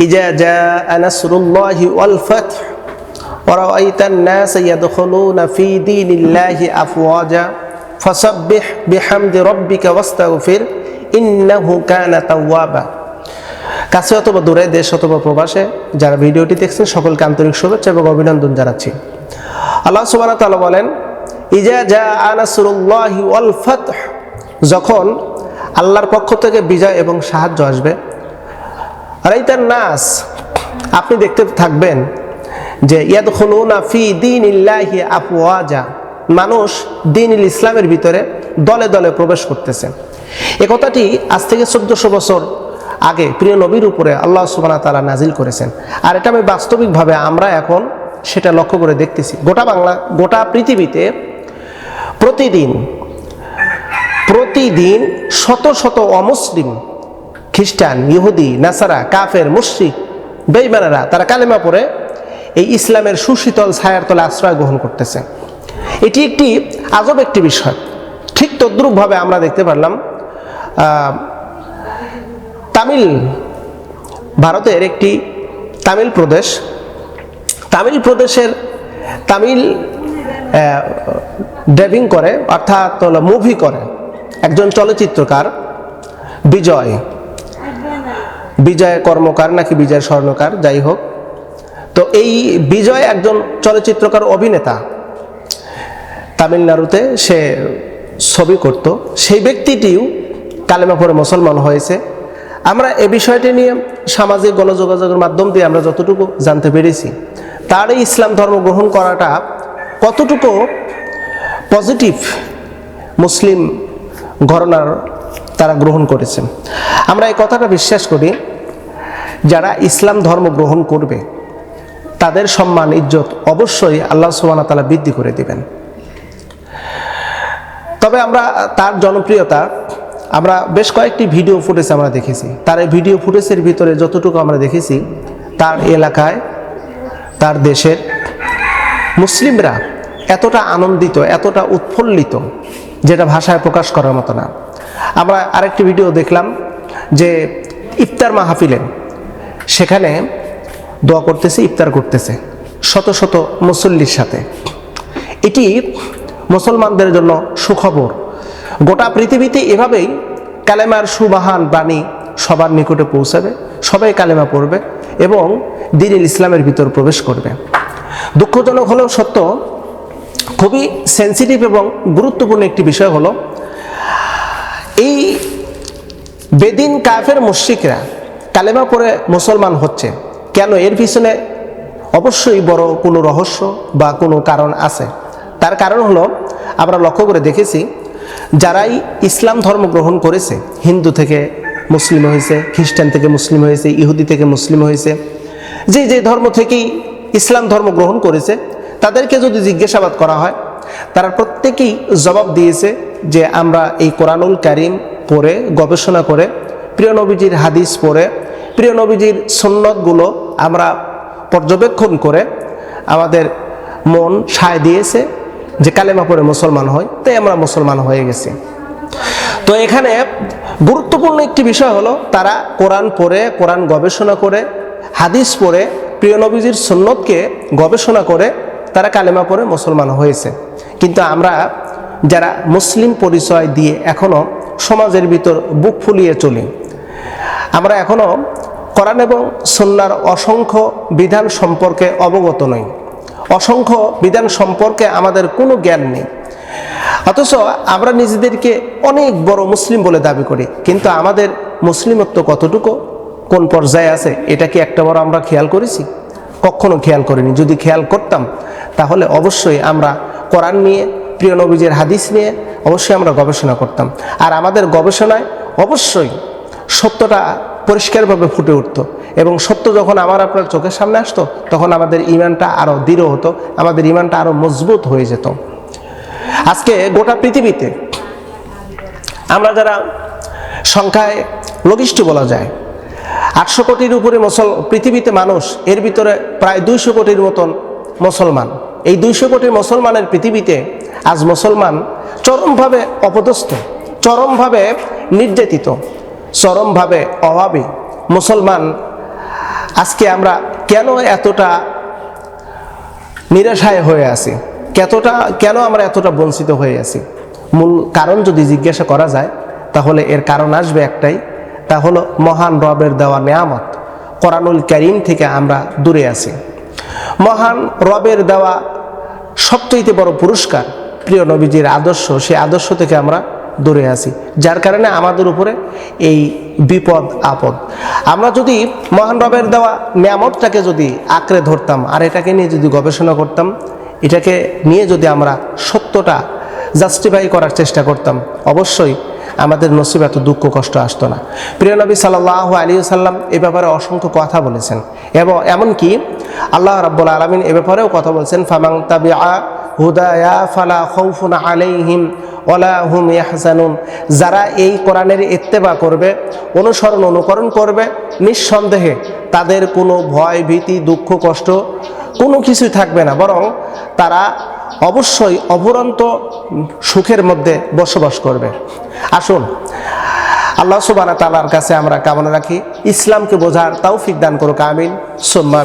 إذا جاء نصر الله والفتح ورأيت الناس يدخلون في دين الله أفواجا فسبح بحمد ربك واستغفر إنه كان توابا কাছে অথবা দূরে দেশ অথবা প্রবাসে যারা ভিডিওটি দেখছেন সকলকে আন্তরিক শুভেচ্ছা এবং অভিনন্দন জানাচ্ছি আল্লাহ সুবহানাহু ওয়া তাআলা বলেন ইজা জা আনাসুল্লাহি ওয়াল ফাতহ যখন আল্লাহর পক্ষ থেকে বিজয় এবং সাহায্য আসবে রাইতার নাস। আপনি দেখতে থাকবেন যে ইয়াদ খুলুনা ফি দিন ইল্লাহি আফওয়াজা। মানুষ দিন ইসলামের ভিতরে দলে দলে প্রবেশ করতেছে। এ কথাটি আজ থেকে চোদ্দশো বছর আগে প্রিয় নবীর উপরে আল্লাহ সুবানা তালা নাজিল করেছেন। আর এটা আমি বাস্তবিকভাবে আমরা এখন সেটা লক্ষ্য করে দেখতেছি। গোটা বাংলা, গোটা পৃথিবীতে প্রতিদিন প্রতিদিন শত শত অমুসলিম খ্রিস্টান, ইহুদি, নাসারা, কাফের, মুশ্রিক বেইমানেরা তারা কালেমা পড়ে এই ইসলামের সুশীতল ছায়ার তলে আশ্রয় গ্রহণ করতেছে। এটি একটি আজব একটি বিষয়। ঠিক তদ্রুপভাবে আমরা দেখতে পারলাম তামিল ভারতের একটি তামিল প্রদেশ। তামিল প্রদেশের তামিল ড্রাইভিং করে, অর্থাৎ মুভি করে। একজন চলচ্চিত্রকার, বিজয়। বিজয় কর্মকার নাকি বিজয় স্বর্ণকার, যাই হোক। তো এই বিজয় একজন চলচ্চিত্রকার অভিনেতা, তামিলনাড়ুতে সে ছবি করত। সেই ব্যক্তিটিও কালেমা পরে মুসলমান হয়েছে। আমরা এ বিষয়টি নিয়ে সামাজিক গণযোগাযোগের মাধ্যম দিয়ে আমরা যতটুকু জানতে পেরেছি তার এই ইসলাম ধর্ম গ্রহণ করাটা কতটুকু পজিটিভ মুসলিম ঘরনার তারা গ্রহণ করেছেন। আমরা এই কথাটা বিশ্বাস করি যারা ইসলাম ধর্ম গ্রহণ করবে, তাদের সম্মান, ইজ্জত অবশ্যই আল্লাহ সুবানা তালা বৃদ্ধি করে দিবেন। তবে আমরা তার জনপ্রিয়তা, আমরা বেশ কয়েকটি ভিডিও ফুটেজ আমরা দেখেছি। তার এই ভিডিও ফুটেজের ভিতরে যতটুকু আমরা দেখেছি, তার এলাকায়, তার দেশের মুসলিমরা এতটা আনন্দিত, এতটা উৎফুল্লিত, যেটা ভাষায় প্রকাশ করার মতো না। আমরা আরেকটি ভিডিও দেখলাম যে ইফতার মাহফিলে সেখানে দোয়া করতেছে, ইফতার করতেছে শত শত মুসল্লির সাথে। এটি মুসলমানদের জন্য সুখবর। গোটা পৃথিবীতে এভাবেই কালেমার সুবাহান বাণী সবার নিকটে পৌঁছাবে, সবাই কালেমা পড়বে এবং দিন ইসলামের ভিতর প্রবেশ করবে। দুঃখজনক হলেও সত্য, খুবই সেন্সিটিভ এবং গুরুত্বপূর্ণ একটি বিষয় হলো, এই বেদিন কাফের মুশ্রিকরা কালেমা পড়ে মুসলমান হচ্ছে, কেন এর পিছনে অবশ্যই বড় কোনো রহস্য বা কোনো কারণ আছে? তার কারণ হলো, আমরা লক্ষ্য করে দেখেছি, যারাই ইসলাম ধর্ম গ্রহণ করেছে, হিন্দু থেকে মুসলিম হয়েছে, খ্রিস্টান থেকে মুসলিম হয়েছে, ইহুদি থেকে মুসলিম হয়েছে, যে যে ধর্ম থেকেই ইসলাম ধর্ম গ্রহণ করেছে, তাদেরকে যদি জিজ্ঞাসাবাদ করা হয়, তারা প্রত্যেকেই জবাব দিয়েছে যে আমরা এই কোরআনুল কারিম পড়ে, গবেষণা করে, প্রিয় নবীজির হাদিস পড়ে প্রিয় নবীজির সন্ন্যতগুলো আমরা পর্যবেক্ষণ করে আমাদের মন সায় দিয়েছে যে কালেমা পরে মুসলমান হয়, তাই আমরা মুসলমান হয়ে গেছি। তো এখানে গুরুত্বপূর্ণ একটি বিষয় হলো, তারা কোরআন পড়ে, কোরআন গবেষণা করে, হাদিস পড়ে, প্রিয় নবীজির সন্ন্যতকে গবেষণা করে, তারা কালেমা পড়ে মুসলমান হয়েছে। কিন্তু আমরা যারা মুসলিম পরিচয় দিয়ে এখনও সমাজের ভিতর বুক ফুলিয়ে চলি, আমরা এখনও কোরআন এবং সন্ন্যার অসংখ্য বিধান সম্পর্কে অবগত নই। অসংখ্য বিধান সম্পর্কে আমাদের কোনো জ্ঞান নেই। অথচ আমরা নিজেদেরকে অনেক বড় মুসলিম বলে দাবি করি, কিন্তু আমাদের মুসলিমত্ব কতটুকু? কোন পর্যায়ে আছে? এটা কি একটা বড় আমরা খেয়াল করেছি? কখনো খেয়াল করিনি। যদি খেয়াল করতাম, তাহলে অবশ্যই আমরা কোরআন নিয়ে, প্রিয় নবীজের হাদিস নিয়ে অবশ্যই আমরা গবেষণা করতাম। আর আমাদের গবেষণায় অবশ্যই সত্যটা পরিষ্কারভাবে ফুটে উঠত। এবং সত্য যখন আমার আপনার চোখের সামনে আসতো, তখন আমাদের ইমানটা আরও দৃঢ় হতো, আমাদের ইমানটা আরও মজবুত হয়ে যেত। আজকে গোটা পৃথিবীতে আমরা যারা সংখ্যায় লঘিষ্ঠ বলা যায়, আটশো কোটির উপরে মুসল, পৃথিবীতে মানুষ, এর ভিতরে প্রায় দুইশো কোটির মতন মুসলমান। এই দুইশো কোটি মুসলমানের পৃথিবীতে আজ মুসলমান চরমভাবে অপদস্থ, চরমভাবে নির্যাতিত। চরমভাবে অভাবী মুসলমান, আজকে আমরা কেন এতটা নিরাশায় হয়ে আছি? কতটা, কেন আমরা এতটা বঞ্চিত হয়ে আছি? মূল কারণ যদি জিজ্ঞাসা করা যায়, তাহলে এর কারণ আসবে একটাই, তা হলো মহান রবের দেওয়া নেয়ামত। কোরআনুল করিম থেকে আমরা দূরে আছি। মহান রবের দেওয়া সবচেয়ে বড় পুরস্কার প্রিয় নবীজির আদর্শ সেই আদর্শ থেকে আমরা দূরে আছি। যার কারণে আমাদের উপরে এই বিপদ, আপদ। আমরা যদি মহান রবের দেওয়া নিয়ামতটাকে যদি আঁকড়ে ধরতাম, আর এটাকে নিয়ে যদি গবেষণা করতাম, এটাকে নিয়ে যদি আমরা সত্যটা জাস্টিফাই করার চেষ্টা করতাম, অবশ্যই আমাদের নসিব এত দুঃখ, কষ্ট আসতো না। প্রিয় নবী সাল্লাহ আলী সাল্লাম এ ব্যাপারে অসংখ্য কথা বলেছেন। এবং এমনকি আল্লাহ রাব্বুল আলমিন এ ব্যাপারেও কথা বলছেন ফামাং তাবিআ হুদায়া ফালা খৌফুন আলাইহিম ওলা হুম যারা এই কোরআনের ইত্তেবা করবে, অনুসরণ, অনুকরণ করবে, নিঃসন্দেহে তাদের কোনো ভয়, ভীতি, দুঃখ, কষ্ট কোনো কিছুই থাকবে না, বরং তারা অবশ্যই অভুরন্ত সুখের মধ্যে বসবাস করবে। আসুন, আল্লাহ সুবানা তালার কাছে আমরা কামনা রাখি। ইসলামকে বোঝার তৌফিক দান করুক, আমিন। সোম্মা